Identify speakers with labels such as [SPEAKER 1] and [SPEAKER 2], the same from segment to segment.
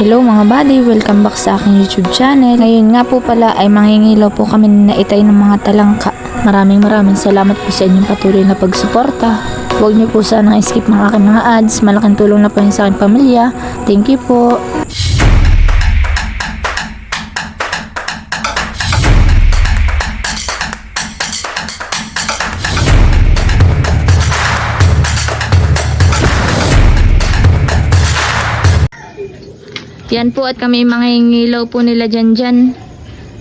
[SPEAKER 1] Hello mga buddy, welcome back sa aking YouTube channel. Ngayon nga po pala ay mangingilaw po kami na itay ng mga talangka. Maraming maraming salamat po sa inyong patuloy na pagsuporta. Huwag niyo po sanang skip ng aking mga ads. Malaking tulong na po yun sa aking pamilya. Thank you po. Yan po at kami mangingilaw po nila dyan dyan.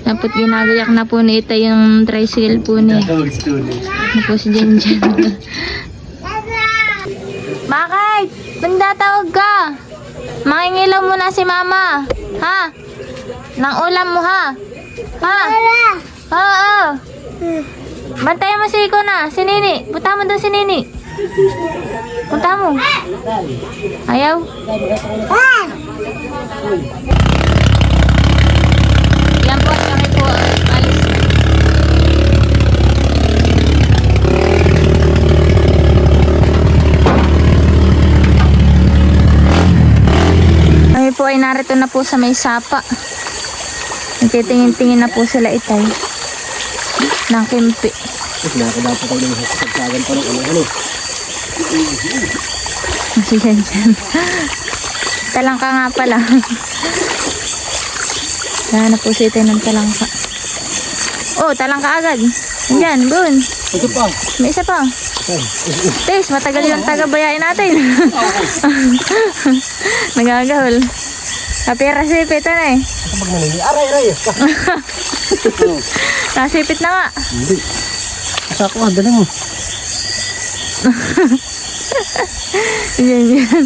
[SPEAKER 1] Tapos ginagayak na po ni Ita yung tricycle po niya. Ano po si Jen Jen. Bakit? Banda tawag ka. Mangingilaw mo na si mama. Ha? Nang ulam mo ha? Ha? Oo. Bantayan mo si Iko na. Si Nini. Punta mo doon si Nini. Punta mo. Ayaw? Yan po, kami po alis na. Kami po ay narito na po sa may sapa. Nagtitingin-tingin na po sila itay. Ng kimpi.
[SPEAKER 2] Nakakadapo tayo ng sagsagan pa ng ano ano.
[SPEAKER 1] Jen. Talangka nga pala. Yan na po si itay ng talangka. Oh, talangka agad. Yan, doon.
[SPEAKER 2] Ito pa.
[SPEAKER 1] May isa pa. Tes, matagal yung taga-bayain natin. Nagagahol. Kapira sipit na eh.
[SPEAKER 2] Ito pag nanili. Aray, aray.
[SPEAKER 1] Nasipit na nga.
[SPEAKER 2] Hindi. Asa ko, ah, dali mo.
[SPEAKER 1] Yan, yan.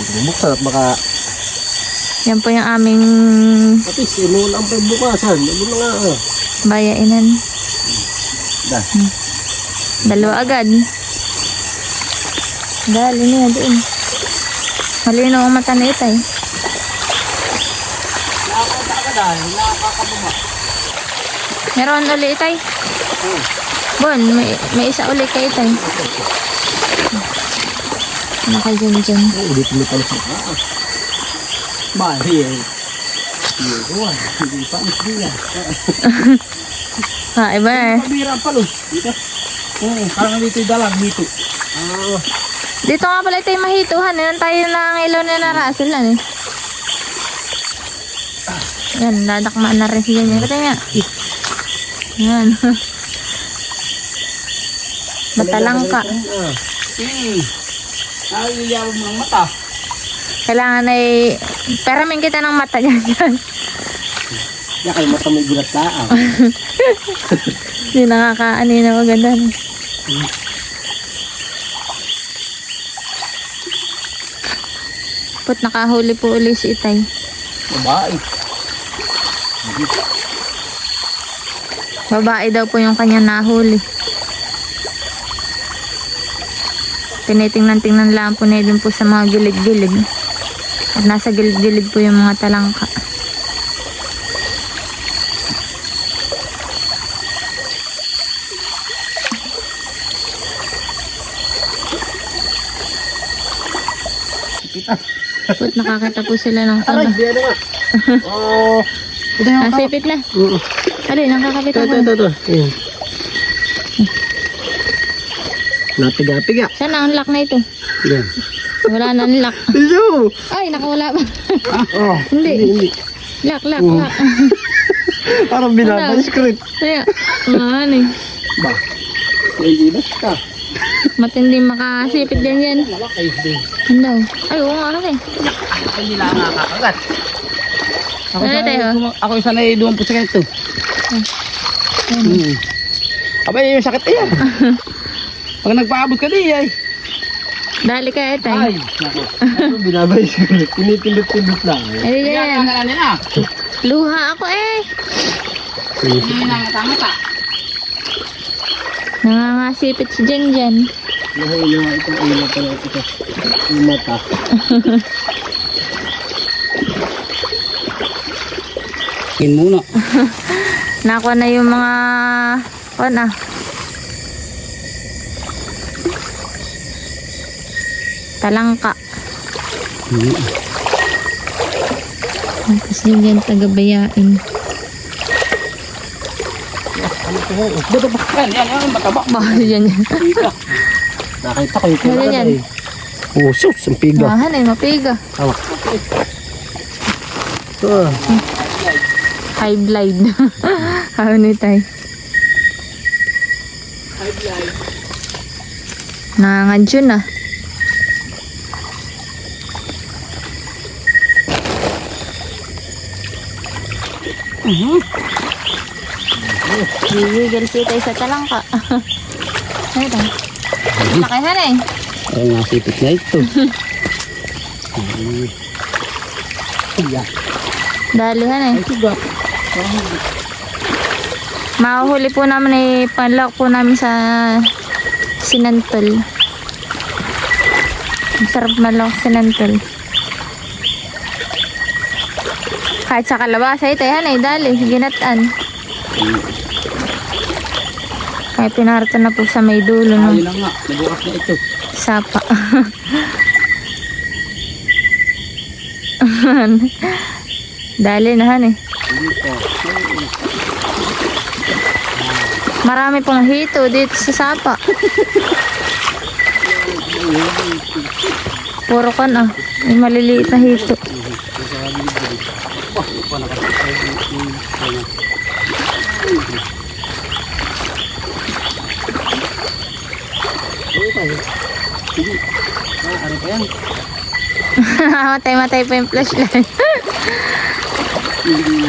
[SPEAKER 2] Buksan at baka
[SPEAKER 1] Yan po yung aming
[SPEAKER 2] patis. Inuul ang pagbukasan. Ano na nga. ah.
[SPEAKER 1] bayainan.
[SPEAKER 2] Da.
[SPEAKER 1] Dalawa agad. Dali niya doon. Malino ang mata na itay. Meron uli itay. Bon, may, may isa uli kay itay. Ano dyan dyan?
[SPEAKER 2] Oh, ulit mo pala sa ah. Bahay eh. Hindi ko ah. Hindi pa. Hindi yan.
[SPEAKER 1] Ha, iba eh.
[SPEAKER 2] Pabira pa lo. Dito. Oo, parang dito yung dalag dito. Ah,
[SPEAKER 1] Dito nga pala yung mahituhan. Yan tayo ng ilaw na narasil na eh. Yan, dadakmaan na rin si Ganyan. Kata nga. Yan. Matalangka.
[SPEAKER 2] ah. Hmm. Nakiliyawag mo ng mata.
[SPEAKER 1] Kailangan ay... Peramin kita ng mata niyan. yan.
[SPEAKER 2] Kayo mata may gulat laang.
[SPEAKER 1] Hindi nakakaano yun ang maganda. Put nakahuli po uli si Itay.
[SPEAKER 2] Babae.
[SPEAKER 1] Babae daw po yung kanya nahuli. Tinitingnan-tingnan lang po na dun po sa mga gilid-gilid. At nasa gilid-gilid po yung mga talangka. Put nakakita po sila ng
[SPEAKER 2] Aray,
[SPEAKER 1] taba.
[SPEAKER 2] di ano nga. Oh. Ito yung tao.
[SPEAKER 1] Nasipit na.
[SPEAKER 2] Oo.
[SPEAKER 1] Ali, nakakapit ako.
[SPEAKER 2] ito, ito, ito. Ayan. Napiga-piga.
[SPEAKER 1] Saan ang lock na ito?
[SPEAKER 2] Yan.
[SPEAKER 1] Wala na ang lock.
[SPEAKER 2] Ito!
[SPEAKER 1] Ay, nakawala ba?
[SPEAKER 2] Oh,
[SPEAKER 1] Hindi.
[SPEAKER 2] hindi.
[SPEAKER 1] lock, lock,
[SPEAKER 2] Oo.
[SPEAKER 1] lock.
[SPEAKER 2] Parang binabay-script.
[SPEAKER 1] Kaya, ano eh.
[SPEAKER 2] Ba? Hindi na ka.
[SPEAKER 1] Matindi makasipit yan.
[SPEAKER 2] Malakay din.
[SPEAKER 1] Ano? Ay, oo nga kasi.
[SPEAKER 2] Hindi lang nakakagat. Ako
[SPEAKER 1] Ano tayo?
[SPEAKER 2] ako yung sanay duwang po sa ganito. Hmm. Abay, yung sakit yan. Pag nagpaabot ka di ay.
[SPEAKER 1] Dali ka ito
[SPEAKER 2] Ay,
[SPEAKER 1] eh.
[SPEAKER 2] nako. Ano binabay script? Tinitindot-tindot lang.
[SPEAKER 1] Ay, yan.
[SPEAKER 2] na nila.
[SPEAKER 1] Luha ako eh.
[SPEAKER 2] Hindi na mata-mata.
[SPEAKER 1] Nangangasipit si Jen Jen.
[SPEAKER 2] Nahuli nga itong ulo pala ito. Yung mata. Kin muna.
[SPEAKER 1] Nakuha na yung mga... Kuha na. Talangka.
[SPEAKER 2] Hmm.
[SPEAKER 1] Tapos yun yan, tagabayain.
[SPEAKER 2] Ano ito? Yan, yan, yan. Mataba.
[SPEAKER 1] Mahal yan.
[SPEAKER 2] Nakita ko yung
[SPEAKER 1] Ano
[SPEAKER 2] kulay
[SPEAKER 1] yan?
[SPEAKER 2] eh. Oh, sus, ang piga.
[SPEAKER 1] Mahal eh, mapiga.
[SPEAKER 2] Tawa. Ah,
[SPEAKER 1] High blind. How ni tay? Nangangadyo na. Gigil si tay sa talangka. Ano? Lakihan eh.
[SPEAKER 2] Parang nasipit na ito. Iya.
[SPEAKER 1] Dalihan eh.
[SPEAKER 2] Ay, tiga.
[SPEAKER 1] Mahuhuli po namin eh, panlock po namin sa sinantol. Ang sarap malok sinantol. Kahit sa kalabasa ito, yan eh, dali, ginatan. Kaya pinarito na po sa may dulo ng
[SPEAKER 2] Ayun na nga. Nabukas na ito.
[SPEAKER 1] sapa. dali na han eh. Marami pong hito dito sa sapa. Puro kan ah. May maliliit na hito.
[SPEAKER 2] Sige. Ah, ano pa yan?
[SPEAKER 1] Matay-matay pa yung flashlight.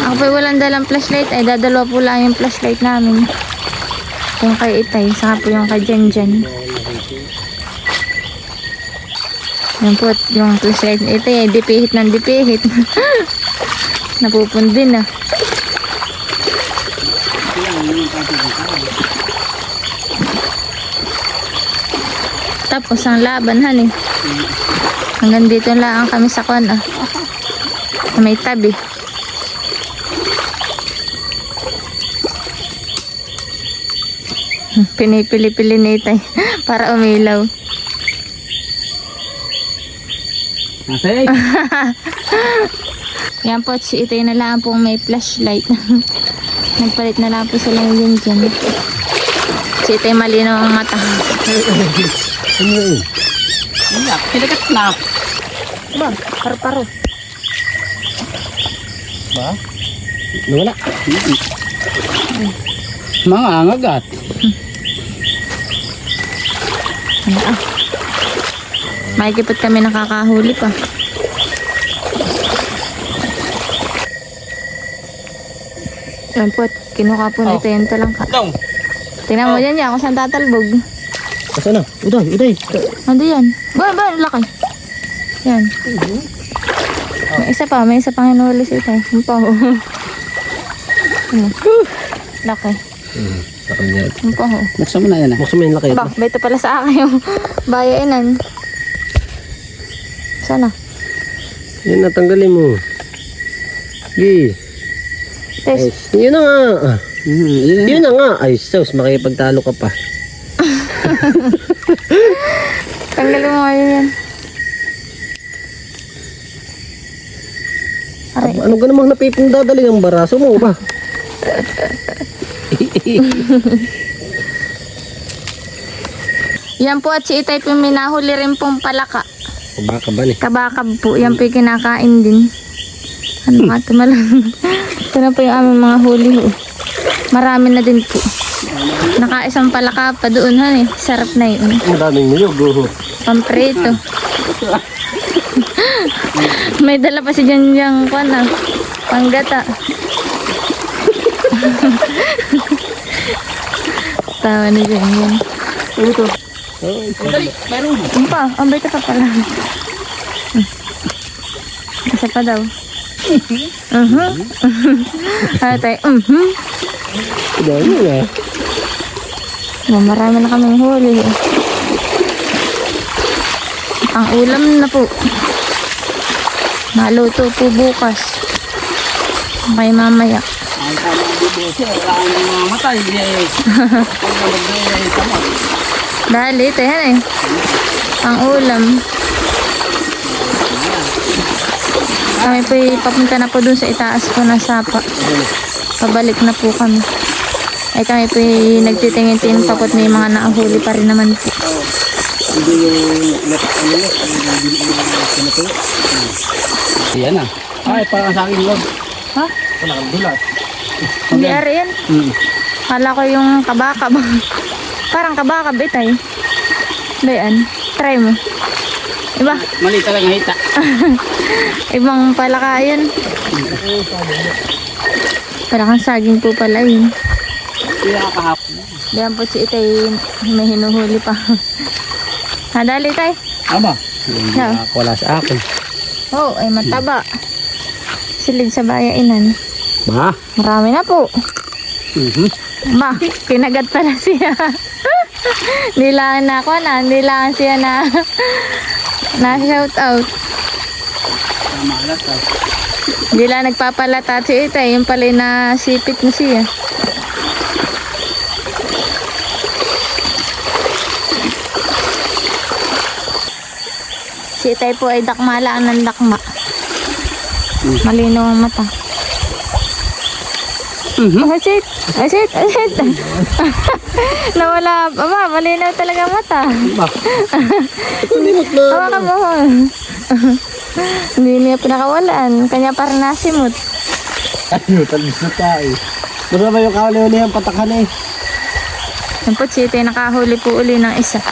[SPEAKER 1] Ako pa walang dalang flashlight. Ay, dadalawa po lang yung flashlight namin. Yung kay Itay, saka po yung kay Janjan. Yan po, yung flashlight ni Itay, ay dipihit ng dipihit. Napupundi na. Tapos ang laban, han eh. Hanggang dito lang kami sa kon ah. May tabi. Pinipili-pili ni Itay para umilaw.
[SPEAKER 2] Nasay.
[SPEAKER 1] Yan po, si Itay na lang pong may flashlight. Nagpalit na lang po sila yung dyan. Si Itay malinaw ang mata.
[SPEAKER 2] Ano yun? Iyak. Sinagat na.
[SPEAKER 1] Ba, paro-paro.
[SPEAKER 2] Ba? Nawala. Mga angagat.
[SPEAKER 1] Ano ah. Makikipot kami nakakahuli pa. Yan po, kinuha po na
[SPEAKER 2] Oh.
[SPEAKER 1] ito yung talangka.
[SPEAKER 2] Dong.
[SPEAKER 1] Tingnan mo dyan yan kung saan tatalbog.
[SPEAKER 2] Asa na? Uday, uday.
[SPEAKER 1] Ando yan. Ba, ba, laki. Yan. May isa pa, may isa pang hinuhuli sa ito. Yung pa, oh. Ano? Laki.
[SPEAKER 2] Hmm. Sa kanya.
[SPEAKER 1] Yung pa, oh.
[SPEAKER 2] Buksan mo na yan ah. Buksan mo yung laki.
[SPEAKER 1] Ba, beto pala sa akin yung bayainan. Sana.
[SPEAKER 3] Yan natanggalin mo. Gi. Ay,
[SPEAKER 1] Test.
[SPEAKER 3] yun na nga.
[SPEAKER 2] Hmm, yun.
[SPEAKER 3] Yun na nga. Ay, sus, makipagtalo ka pa.
[SPEAKER 1] Tanggalin mo ngayon yan. Aray.
[SPEAKER 3] Ano ka namang napipong dadaling ang baraso mo ba?
[SPEAKER 1] Yan po at si Itay po minahuli rin pong palaka.
[SPEAKER 3] Baka ba ni?
[SPEAKER 1] Kabakab po. Yan po yung kinakain din. Ano ka tumalang. Ito na po yung aming mga huli. Marami na din po. Nakaisang palaka pa doon ha eh. Sarap na yun.
[SPEAKER 3] Ang daming niyog. Oh.
[SPEAKER 1] Pamprito. May dala pa si Janjang kwan ah. Panggata. Tawa ni Janjang.
[SPEAKER 2] Ito. Dali, meron.
[SPEAKER 1] Ano pa? Ang bait pa pala. Isa pa daw. Mhm. Tayo? Mhm.
[SPEAKER 3] Dami nga.
[SPEAKER 1] Oh, marami na kaming huli. eh. Ang ulam na po. Naluto po bukas. Okay, mamaya.
[SPEAKER 2] Ang tama ang bubose. Wala kang mga matay. Eh. Pag tama.
[SPEAKER 1] Dali, ito yan eh. Ang ulam. Kami po papunta na po dun sa itaas po ng sapa. Pabalik na po kami. Ay kami po nagtitingin-tingin pa po at may mga nakahuli pa rin naman po.
[SPEAKER 2] Hindi yung ano hindi yung pinatuyo. Yan ah. Ay, parang sa akin log.
[SPEAKER 1] Ha?
[SPEAKER 2] Parang dulat.
[SPEAKER 1] Hindi ari yan.
[SPEAKER 2] Hmm.
[SPEAKER 1] Kala ko yung kabaka ba? Parang kabaka bitay. Bayan, try mo. Iba,
[SPEAKER 2] Mali talaga hita.
[SPEAKER 1] ibang palaka yun. Parang saging po pala yun.
[SPEAKER 2] Kaya kahapon.
[SPEAKER 1] Diyan po si Itay may hinuhuli pa. Hadali tay.
[SPEAKER 2] Ama.
[SPEAKER 1] Yeah.
[SPEAKER 3] Wala sa akin.
[SPEAKER 1] Oh, ay mataba. Silid sa bayainan.
[SPEAKER 3] Ba?
[SPEAKER 1] Marami na po.
[SPEAKER 3] Mhm.
[SPEAKER 1] Ma, kinagat pala siya. Nilaan na ako na, nilaan siya na na shout out.
[SPEAKER 2] Tama alat ah.
[SPEAKER 1] Hindi lang nagpapalata si Itay, yung pala na sipit mo siya. Si Itay po ay dakmala ang ng dakma. Malinaw ang mata. Shit! Oh, shit! Oh, shit! Nawala. Aba, malinaw talaga mata.
[SPEAKER 3] Ba? Kulimot na.
[SPEAKER 1] Hawakan mo. Hindi niya pinakawalan. Kanya parang nasimot.
[SPEAKER 3] Ayun, talbis na tayo. Basta ba yung kauli-uli ang patakan eh?
[SPEAKER 1] Yung Itay nakahuli po uli ng isa.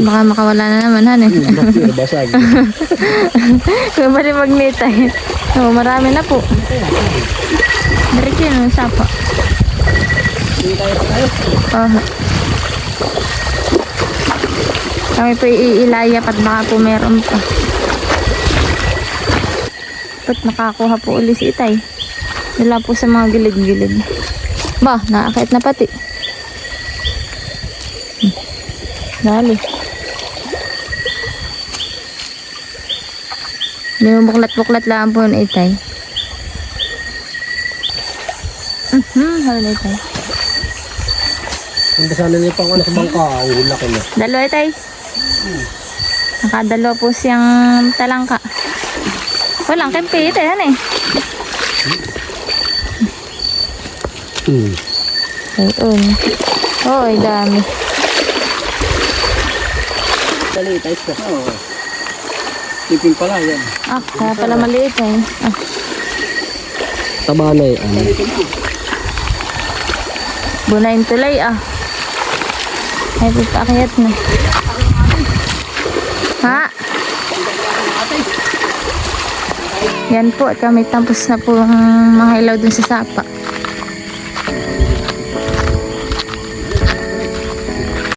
[SPEAKER 1] Baka makawala na naman, han eh.
[SPEAKER 3] Basag?
[SPEAKER 1] Kung bali magnitay. Oo, marami na po. Diretso yun, yung sapa. Oo. Kami po iilayap at baka po meron pa. Ba't nakakuha po uli si Itay? Wala po sa mga gilid-gilid. Ba, nakakit na pati. Hmm. Dali. Binubuklat-buklat lang po ni Itay. Mhm, hala na Itay.
[SPEAKER 3] Kung sana niya pang sa bangka, uhula ko na.
[SPEAKER 1] Dalawa Itay. Nakadalawa po siyang talangka. Walang kempi Itay, ano eh.
[SPEAKER 3] Hmm.
[SPEAKER 1] Ayun. Oo, ay dami.
[SPEAKER 2] Dali, tayo ka. Tipin pala yan.
[SPEAKER 1] Ah, kaya pala maliit eh. Ah,
[SPEAKER 3] Taba na eh. Ano?
[SPEAKER 1] bunayin tulay ah. Ay, pagpakiyat na. Ha? Yan po, at kami tapos na po ang mga ilaw dun sa sapa.